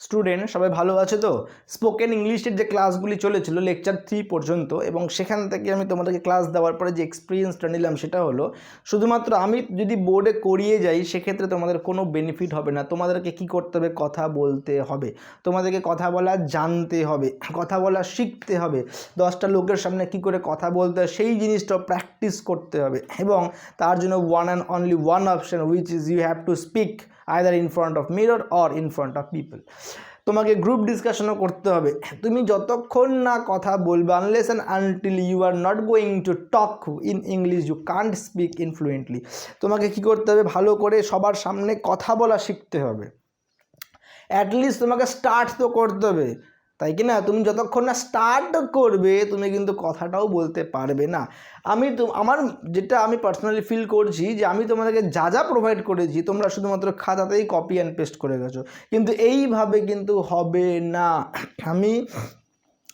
Student সবাই ভালো আছে তো? স্পোকেন ইংলিশের যে ক্লাসগুলি চলেছিল লেকচার থ্রি পর্যন্ত, এবং সেখান থেকে আমি তোমাদেরকে ক্লাস দেওয়ার পরে যে এক্সপিরিয়েন্সটা নিলাম সেটা হলো, শুধুমাত্র আমি যদি বোর্ডে করিয়ে যাই, সেক্ষেত্রে তোমাদের কোনো বেনিফিট হবে না। তোমাদেরকে কি করতে হবে? কথা বলতে হবে। তোমাদেরকে কথা বলা জানতে হবে, কথা বলা শিখতে হবে। দশটা লোকের সামনে কি করে কথা বলতে হয়, সেই জিনিসটা প্র্যাকটিস করতে হবে। এবং তার জন্য one and only one option which is you have to speak either in front of mirror or in front of people তোমাকে গ্রুপ ডিসকাশনও করতে হবে। তুমি যতক্ষণ না কথা বলবে unless and until you are not going to talk in English you can't speak influently তোমাকে কি করতে হবে? ভালো করে সবার সামনে কথা বলা শিখতে হবে। অ্যাটলিস্ট তোমাকে স্টার্ট তো করতে হবে। তাই কি না? তুমি যতক্ষণ না স্টার্ট করবে, তুমি কিন্তু কথাটাও বলতে পারবে না। আমি তো, আমার যেটা আমি পার্সোনালি ফিল করছি যে, আমি তোমাদেরকে যা যা প্রোভাইড করেছি, তোমরা শুধুমাত্র খাতাতেই কপি অ্যান্ড পেস্ট করে গেছো। কিন্তু এইভাবে কিন্তু হবে না। আমি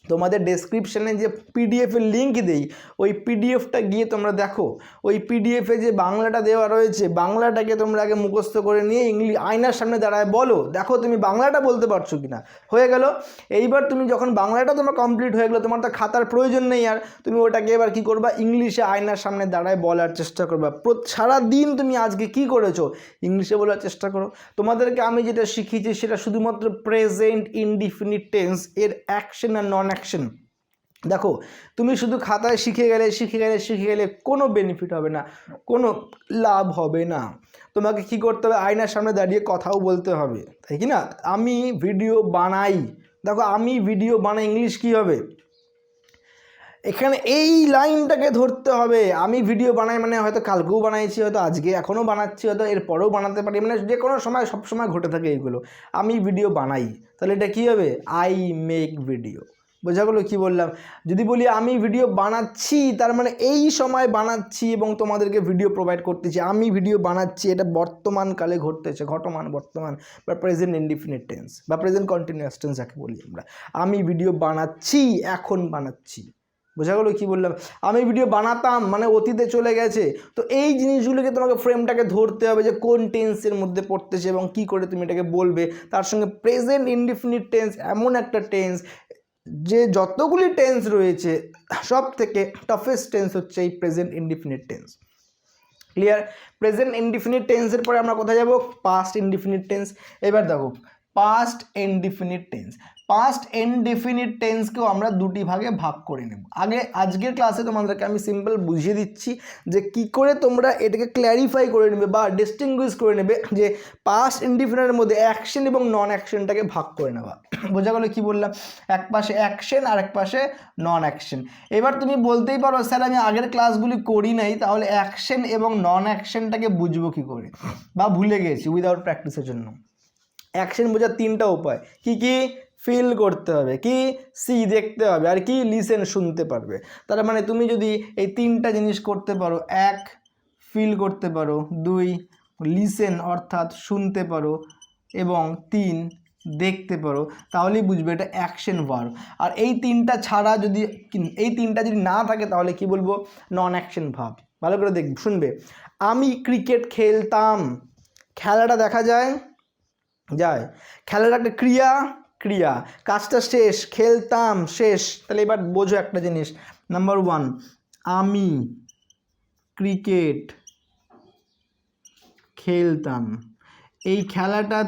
তোমাদের ডেসক্রিপশানে যে পিডিএফের লিঙ্ক দেই, ওই পিডিএফটা গিয়ে তোমরা দেখো। ওই পিডিএফে যে বাংলাটা দেওয়া রয়েছে, বাংলাটাকে তোমরা আগে মুখস্থ করে নিয়ে ইংলিশ আয়নার সামনে দাঁড়ায় বলো। দেখো তুমি বাংলাটা বলতে পারছ কি না হয়ে গেল। এইবার তুমি যখন বাংলাটা তোমার কমপ্লিট হয়ে গেলো, তোমার তো খাতার প্রয়োজন নেই আর। তুমি ওটাকে এবার কি করবা? ইংলিশে আয়নার সামনে দাঁড়ায় বলার চেষ্টা করবা। প্রত- সারাদিন তুমি আজকে কি করেছ? ইংলিশে বলার চেষ্টা করো। তোমাদেরকে আমি যেটা শিখিয়েছি সেটা শুধুমাত্র প্রেজেন্ট ইনডিফিনিট টেন্স এর অ্যাকশন আর নন অ্যাকশন দেখো, তুমি শুধু খাতায় শিখে গেলে শিখে গেলে শিখে গেলে কোনো বেনিফিট হবে না, কোনো লাভ হবে না। তোমাকে কি করতে হবে? আয়নার সামনে দাঁড়িয়ে কথাও বলতে হবে, তাই কি না? আমি ভিডিও বানাই। দেখো, আমি ভিডিও বানাই ইংলিশ কি হবে? এখানে এই লাইনটাকে ধরতে হবে। আমি ভিডিও বানাই মানে হয়তো কালকেও বানাইছি, হয়তো আজকে এখনও বানাচ্ছি, হয়তো এরপরেও বানাতে পারি মানে যে কোনো সময় সব সময় ঘটে থাকে এইগুলো আমি ভিডিও বানাই। তাহলে এটা কী হবে? আই মেক ভিডিও বোঝা গেলো কী বললাম? যদি বলি আমি ভিডিও বানাচ্ছি, তার মানে এই সময় বানাচ্ছি এবং তোমাদেরকে ভিডিও প্রোভাইড করতেছি। আমি ভিডিও বানাচ্ছি, এটা বর্তমানকালে ঘটতেছে, ঘটমান, বর্তমান বা প্রেজেন্ট ইনডিফিনিট টেন্স বা প্রেজেন্ট কন্টিনিউয়াস টেন্স যাকে বলি আমরা। আমি ভিডিও বানাচ্ছি, এখন বানাচ্ছি। বোঝা গেলো কী বললাম? আমি ভিডিও বানাতাম মানে অতীতে চলে গেছে। তো এই জিনিসগুলোকে তোমাকে ফ্রেমটাকে ধরতে হবে যে কোন টেন্সের মধ্যে পড়তেছে এবং কি করে তুমি এটাকে বলবে। তার সঙ্গে প্রেজেন্ট ইনডিফিনিট টেন্স এমন একটা টেন্স যে যতগুলি টেন্স রয়েছে সব থেকে টাফেস্ট টেন্স হচ্ছে এই present indefinite tense clear present indefinite টেন্সের পরে আমরা কোথায় যাব? পাস্ট ইনডিফিনিট টেন্স এবার দেখো past indefinite tense past indefinite টেন্সকেও আমরা দুটি ভাগে ভাগ করে নেব। আগে আজকের ক্লাসে তোমাদেরকে আমি সিম্পল বুঝিয়ে দিচ্ছি যে কি করে তোমরা এটাকে ক্ল্যারিফাই করে নেবে বা ডিস্টিংগুইশ করে নেবে যে পাস্ট ইনডিফিনিটের মধ্যে অ্যাকশন এবং নন অ্যাকশনটাকে ভাগ করে নেওয়া। বোঝা গেলো কি বললাম? এক পাশে অ্যাকশন আর এক পাশে নন অ্যাকশন এবার তুমি বলতেই পারো, স্যার, আমি আগের ক্লাসগুলি করি নাই, তাহলে অ্যাকশন এবং নন অ্যাকশনটাকে বুঝব কি করে? বা ভুলে গেছি উইদাউট প্র্যাকটিসের জন্য। অ্যাকশন বোঝার তিনটা উপায়। কি কি? ফিল করতে হবে, কি সি দেখতে হবে আর কি লিসেন শুনতে পারবে। তার মানে তুমি যদি এই তিনটা জিনিস করতে পারো, এক ফিল করতে পারো, দুই লিসেন অর্থাৎ শুনতে পারো এবং তিন, দেখতে পারো, তাহলেই বুঝবে এটা অ্যাকশন ভার্ব আর এই তিনটা ছাড়া যদি, এই তিনটা যদি না থাকে তাহলে কি বলব? নন অ্যাকশন ভাব ভালো করে দেখ, শুনবে। আমি ক্রিকেট খেলতাম। খেলাটা দেখা যায়? যায়। খেলার একটা ক্রিয়া ক্রিয়া। কাজটা শেষ, খেলতাম, শেষ। তাহলে এবার বোঝো একটা জিনিস। নাম্বার ওয়ান আমি ক্রিকেট খেলতাম। এই খেলাটা,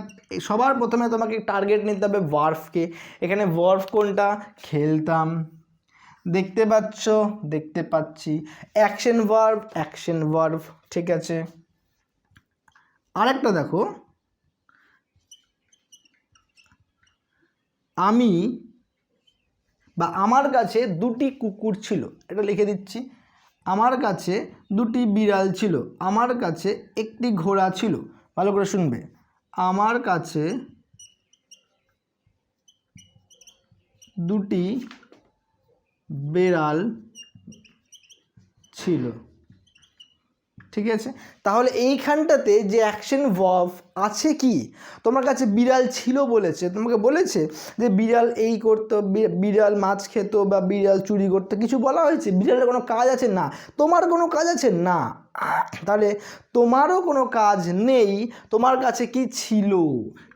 সবার প্রথমে তোমাকে টার্গেট নিতে হবে ওয়ার্ফকে। এখানে ওয়ার্ফ কোনটা? খেলতাম। দেখতে পাচ্ছ? দেখতে পাচ্ছি। অ্যাকশন ভার্ভ অ্যাকশন ভার্ভ ঠিক আছে। আরেকটা দেখো। আমি বা আমার কাছে দুটি কুকুর ছিল। এটা লিখে দিচ্ছি। আমার কাছে দুটি বিড়াল ছিল। আমার কাছে একটি ঘোড়া ছিল। ভালো করে শুনবে। আমার কাছে দুটি বেড়াল ছিল। ঠিক আছে? তাহলে এইখানটাতে যে অ্যাকশন ভার্ভ আছে কি? তোমার কাছে বিড়াল ছিল বলেছে। তোমাকে বলেছে যে বিড়াল এই করতো বিড়াল মাছ খেত বা বিড়াল চুরি করতো। কিছু বলা হয়েছে? বিড়ালের কোনো কাজ আছে? না। তোমার কোনো কাজ আছে? না। তাহলে তোমারও কোনো কাজ নেই। তোমার কাছে কি ছিল?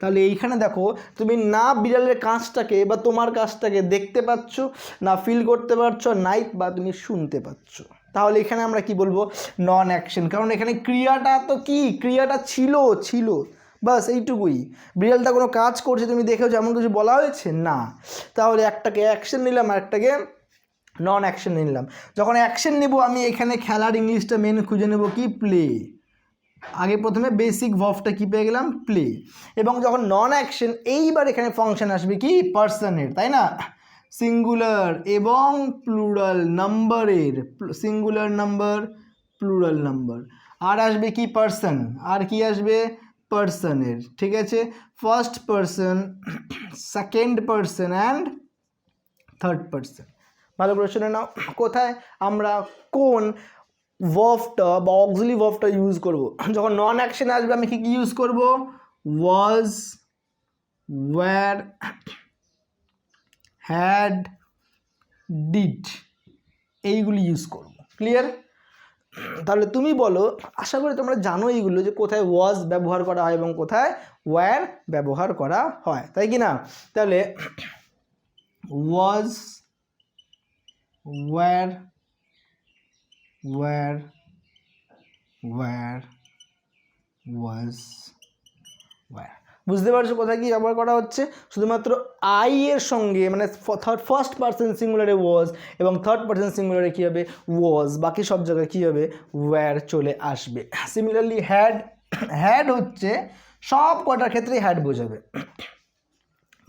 তাহলে এইখানে দেখো, তুমি না বিড়ালের কাজটাকে বা তোমার কাজটাকে দেখতে পাচ্ছ, না ফিল করতে পারছ নাই বা তুমি শুনতে পাচ্ছ। তাহলে এখানে আমরা কি বলব? নন অ্যাকশন কারণ এখানে ক্রিয়াটা তো কি? ক্রিয়াটা ছিল ছিল। বাস এইটুকুই। বিড়ালটা কোনো কাজ করছে, তুমি দেখেও এমন কিছু বলা হয়েছে? না। তাহলে একটাকে অ্যাকশন নিলাম, আর একটাকে নন অ্যাকশন নিলাম। যখন অ্যাকশন নেব, আমি এখানে খেলার ইংলিশটা মেন খুঁজে নেব কি? প্লে আগে প্রথমে বেসিক ভফটা কি পেয়ে গেলাম? প্লে এবং যখন নন অ্যাকশন এইবার এখানে ফাংশন আসবে কি? পার্সনের তাই না? সিঙ্গুলার এবং প্লুরাল নাম্বারের সিঙ্গুলার নাম্বার প্লুরাল নাম্বার আর আসবে কি পার্সন আর কি আসবে? পার্সনের ঠিক আছে? First person second person and third person ভালো করে শুনে নাও। কোথায়? আমরা কোন ওয়ফটা বা অক্সিলি ওয়ফটা ইউজ করব? যখন নন অ্যাকশন আসবে, আমি কি কি ইউজ করব? ওয়াজ ওয়্যার হ্যাড ডিড এইগুলি ইউজ করব। ক্লিয়ার তাহলে তুমি বলো, আশা করি তোমরা জানো এইগুলো যে কোথায় ওয়াজ ব্যবহার করা হয় এবং কোথায় ওয়্যার ব্যবহার করা হয়, তাই কি না? তাহলে ওয়াজ where where where was where বুঝতে পারছ কোথায় কি ব্যবহার করা হচ্ছে? শুধুমাত্র আই এর সঙ্গে মানে থার্ড ফার্স্ট পার্সন সিঙ্গুলারে ওয়াজ এবং থার্ড পার্সন সিঙ্গুলারে কী হবে? ওয়াজ বাকি সব জায়গায় কী হবে? ওয়্যার চলে আসবে। সিমিলারলি হ্যাড হ্যাড হচ্ছে সব কটার ক্ষেত্রেই হ্যাড বোঝাবে।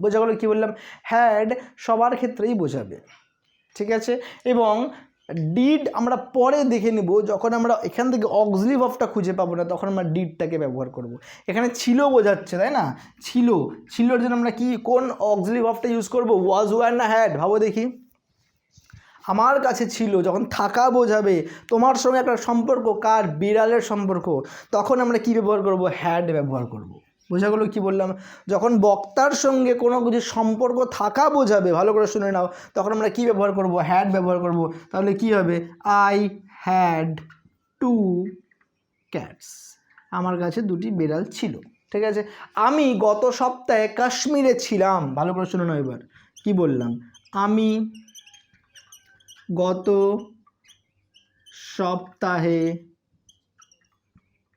বোঝা গেলো কী বললাম? হ্যাড সবার ক্ষেত্রেই বোঝাবে। ঠিক আছে? এবং ডিড আমরা পরে দেখে নেব, যখন আমরা এখান থেকে অক্সলি ভাবটা খুঁজে পাবো না, তখন আমরা ডিডটাকে ব্যবহার করব। এখানে ছিল বোঝাচ্ছে, তাই না? ছিল। ছিলোর জন্য আমরা কি, কোন অক্সলি ভাবটা ইউজ করব? ওয়াজ ওয়ার না হ্যাড ভাবো দেখি। আমার কাছে ছিল, যখন থাকা বোঝাবে, তোমার সঙ্গে একটা সম্পর্ক, কার বিড়ালের সম্পর্ক, তখন আমরা কি ব্যবহার করব? হ্যাড ব্যবহার করব। বোঝা গেলো কী বললাম? যখন বক্তার সঙ্গে কোনো কিছু সম্পর্ক থাকা বোঝাবে, ভালো করে শুনে নাও, তখন আমরা কি ব্যবহার করব? হ্যাড ব্যবহার করব। তাহলে কি হবে? আই হ্যাড টু ক্যাটস আমার কাছে দুটি বেড়াল ছিল, ঠিক আছে? আমি গত সপ্তাহে কাশ্মীরে ছিলাম, ভালো করে শুনে নাও এবার, কী বললাম? আমি গত সপ্তাহে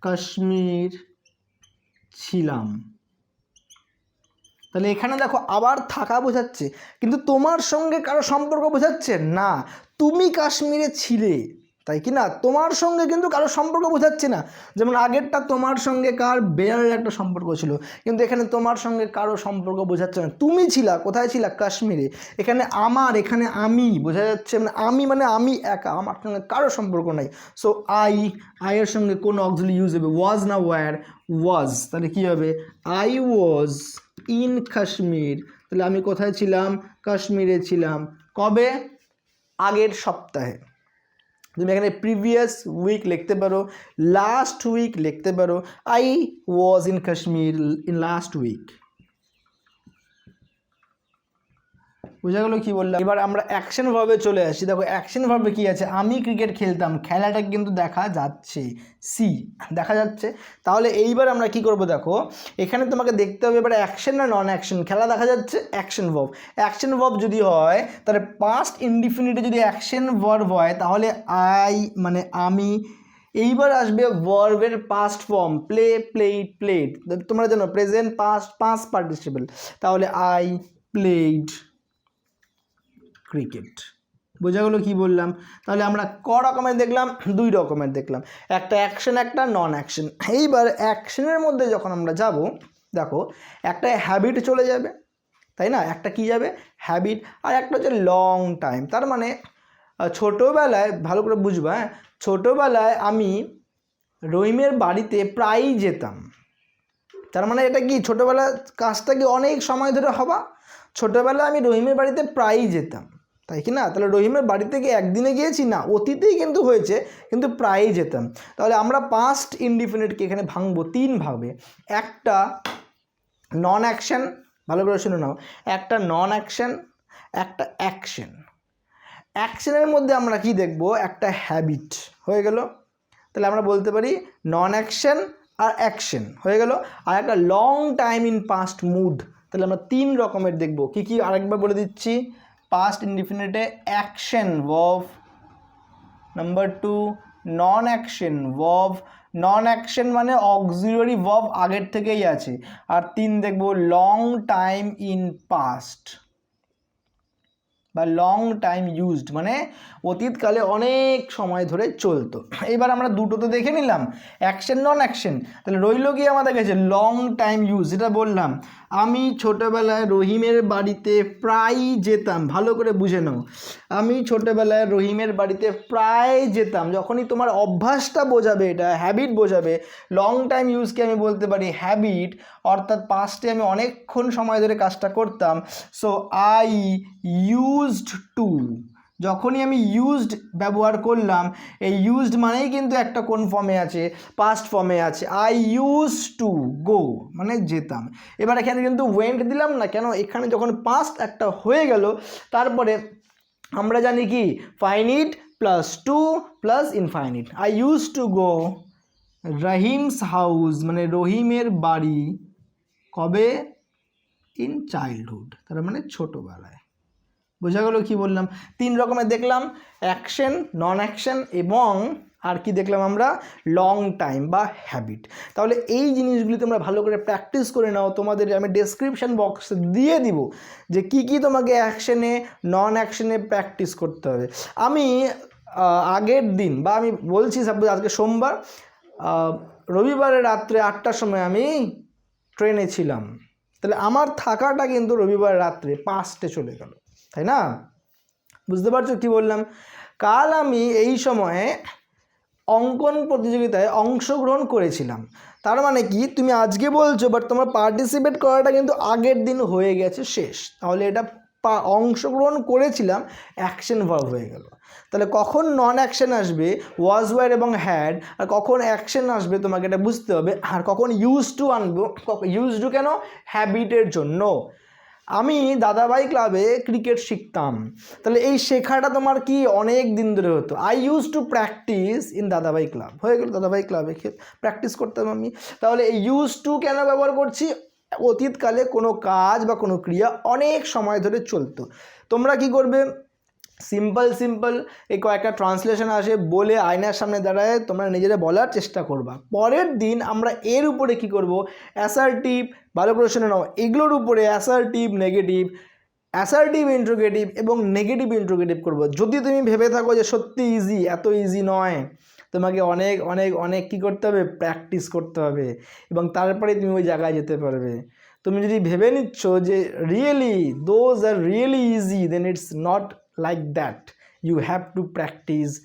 কাশ্মীর ছিলাম। তাহলে এখানে দেখো আবার থাকা বোঝাচ্ছে, কিন্তু তোমার সঙ্গে কারও সম্পর্ক বোঝাচ্ছে না। তুমি কাশ্মীরে ছিলে। তাই কি না? তোমার সঙ্গে কিন্তু কারও সম্পর্ক বোঝাচ্ছে না। যেমন আগেরটা তোমার সঙ্গে কার বেড়ালের একটা সম্পর্ক ছিল, কিন্তু এখানে তোমার সঙ্গে কারও সম্পর্ক বোঝাচ্ছে না। তুমি ছিলা, কোথায় ছিলা? কাশ্মীরে। এখানে আমার, এখানে আমি, বোঝা যাচ্ছে? মানে আমি মানে আমি একা, আমার সঙ্গে কারও সম্পর্ক নাই। সো আই আইয়ের সঙ্গে কোন অক্সিলি ইউজ হবে? ওয়াজ না ওয়ার ওয়াজ তাহলে কী হবে? I was in Kashmir. তাহলে আমি কোথায় ছিলাম? কাশ্মীরে ছিলাম। কবে? আগের সপ্তাহে। তুমি এখানে প্রিভিয়াস উইক লিখতে পারো লাস্ট উইক লিখতে পারো। I was in Kashmir in last week বোঝা গেলো কী বললাম? এবার আমরা অ্যাকশন ভাবে চলে আসি। দেখো অ্যাকশন ভাবে কী আছে? আমি ক্রিকেট খেলতাম, খেলাটা কিন্তু দেখা যাচ্ছে সি দেখা যাচ্ছে। তাহলে এইবার আমরা কি করব দেখো? এখানে তোমাকে দেখতে হবে এবার অ্যাকশন না নন অ্যাকশন খেলা দেখা যাচ্ছে অ্যাকশন ভাব অ্যাকশন ভাব যদি হয়, তাহলে পাস্ট ইনডিফিনিটে যদি অ্যাকশন ভার্ব হয়, তাহলে আই মানে আমি, এইবার আসবে ভার্বের past form play played played তোমরা জানো প্রেজেন্ট পাস্ট পাস্ট পার্টিসিপেল তাহলে আই প্লেড ক্রিকেট বোঝা গেলো কী বললাম? তাহলে আমরা ক রকমের দেখলাম? দুই রকমের দেখলাম। একটা অ্যাকশন একটা নন অ্যাকশন এইবার অ্যাকশনের মধ্যে যখন আমরা যাব, দেখো, একটা হ্যাবিট চলে যাবে, তাই না? একটা কি যাবে? হ্যাবিট আর একটা হচ্ছে লং টাইম তার মানে ছোটোবেলায়, ভালো করে বুঝবা হ্যাঁ? ছোটোবেলায় আমি রহিমের বাড়িতে প্রায়ই যেতাম। তার মানে এটা কি? ছোটোবেলা কাজটা কি অনেক সময় ধরে হবা? ছোটোবেলায় আমি রহিমের বাড়িতে প্রায়ই যেতাম। তাই কি না? তাহলে রহিমের বাড়ি থেকে একদিনে গিয়েছি? না, অতীতেই কিন্তু হয়েছে, কিন্তু প্রায়ই যেতাম। তাহলে আমরা পাস্ট ইনডিফিনিটকে এখানে ভাঙবো তিন ভাবে একটা নন অ্যাকশন ভালো করে শুনে নাও। একটা নন অ্যাকশন একটা অ্যাকশন অ্যাকশনের মধ্যে আমরা কি দেখব? একটা হ্যাবিট হয়ে গেল। তাহলে আমরা বলতে পারি নন অ্যাকশন আর অ্যাকশন হয়ে গেল। আর একটা long time in past mood তাহলে আমরা তিন রকমের দেখব। কি কি আরেকবার বলে দিচ্ছি? পাস্ট ইনডিফিনিটে অ্যাকশন ওয়ভ নাম্বার টু নন অ্যাকশন ওয়ভ নন অ্যাকশন মানে অক্সিলারি ওয়ভ আগের থেকেই আছে। আর তিন দেখব লং টাইম ইন পাস্ট বা লং টাইম ইউজড মানে অতীতকালে অনেক সময় ধরে চলতো। এবার আমরা দুটো তো দেখে নিলাম অ্যাকশন নন অ্যাকশন তাহলে রইল গিয়ে আমাদের কাছে? লং টাইম ইউজ যেটা বললাম। আমি ছোটোবেলায় রহিমের বাড়িতে প্রায়ই যেতাম, ভালো করে বুঝে নাও। আমি ছোটোবেলায় রহিমের বাড়িতে প্রায় যেতাম, যখনই তোমার অভ্যাসটা বোঝাবে, এটা হ্যাবিট বোঝাবে লং টাইম ইউজকে আমি বলতে পারি হ্যাবিট অর্থাৎ পাস্টে আমি অনেকক্ষণ সময় ধরে কাজটা করতাম সো আই ইউজড টু যখনই আমি ইউজড ব্যবহার করলাম, এই ইউজড মানেই কিন্তু একটা কোন ফর্মে আছে? পাস্ট ফর্মে আছে। আই ইউজ টু গো মানে যেতাম। এবার এখানে কিন্তু ওয়েন্ট দিলাম না কেন? এখানে যখন পাস্ট একটা হয়ে গেল, তারপরে আমরা জানি কি? Finite plus to plus infinite I use to go Rahim's house মানে রহিমের বাড়ি কবে? ইন চাইল্ডহুড তার মানে ছোটোবেলায়। বোঝা গেল কি বললাম? তিন রকমের দেখলাম অ্যাকশন নন অ্যাকশন এবং আর কি দেখলাম আমরা? লং টাইম বা হ্যাবিট তাহলে এই জিনিসগুলি তোমরা ভালো করে প্র্যাকটিস করে নাও। তোমাদের আমি ডেসক্রিপশন বক্স দিয়ে দিব যে কি কি তোমাকে অ্যাকশনে নন অ্যাকশনে প্র্যাকটিস করতে হবে। আমি আগের দিন বা আমি বলছি সাপোজ আজকে সোমবার আহ, রবিবারে রাত্রে আটটার সময় আমি ট্রেনে ছিলাম। তাহলে আমার থাকাটা কিন্তু রবিবার রাত্রে পাঁচটে চলে গেল। তাই না? বুঝতে পারছ কি বললাম? কাল আমি এই সময়ে অঙ্কন প্রতিযোগিতায় অংশগ্রহণ করেছিলাম। তার মানে কি? তুমি আজকে বলছো বাট তোমার পার্টিসিপেট করাটা কিন্তু আগের দিন হয়ে গেছে শেষ। তাহলে এটা অংশগ্রহণ করেছিলাম অ্যাকশন ভার্ব হয়ে গেল। তাহলে কখন নন অ্যাকশন আসবে? ওয়াজ ওয়ার এবং হ্যাড আর কখন অ্যাকশন আসবে তোমাকে এটা বুঝতে হবে। আর কখন ইউজ টু আনব ইউজ টু কেন? হ্যাবিটের জন্য। আমি দাদাভাই ক্লাবে ক্রিকেট শিখতাম। তাহলে এই শেখাটা তোমার কি অনেক দিন ধরে হতো? I use to practice in Dadabhai club. হয়ে গেল দাদাভাই ক্লাবে প্র্যাকটিস করতাম আমি। তাহলে এই ইউজ টু কেন ব্যবহার করছি? অতীতকালে কোনো কাজ বা কোনো ক্রিয়া অনেক সময় ধরে চলতো। তোমরা কি করবে? সিম্পল সিম্পল এই কয়েকটা ট্রান্সলেশন আসে, বলে আয়নার সামনে দাঁড়ায়, তোমরা নিজেরা বলার চেষ্টা করবা। পরের দিন আমরা এর উপরে কি করব? অ্যাসার্টিভ ভালো করে শুনে নাও। এগুলোর উপরে অ্যাসার্টিভ নেগেটিভ অ্যাসার্টিভ ইন্ট্রোগেটিভ এবং নেগেটিভ ইন্ট্রোগেটিভ করব। যদি তুমি ভেবে থাকো যে সত্যি ইজি এত ইজি নয়, তোমাকে অনেক অনেক অনেক কী করতে হবে? প্র্যাকটিস করতে হবে। এবং তারপরে তুমি ওই জায়গায় যেতে পারবে। তুমি যদি ভেবে নিচ্ছ যে really those are really easy then it's not like that you have to practice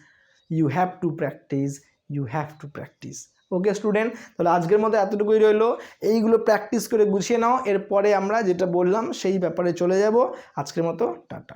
you have to practice you have to practice okay student তাহলে আজকের মতো এতটুকুই রইল। এইগুলো প্র্যাকটিস করে গুছিয়ে নাও। এরপরে আমরা যেটা বললাম, সেই ব্যাপারে চলে যাব। আজকের মতো, টাটা।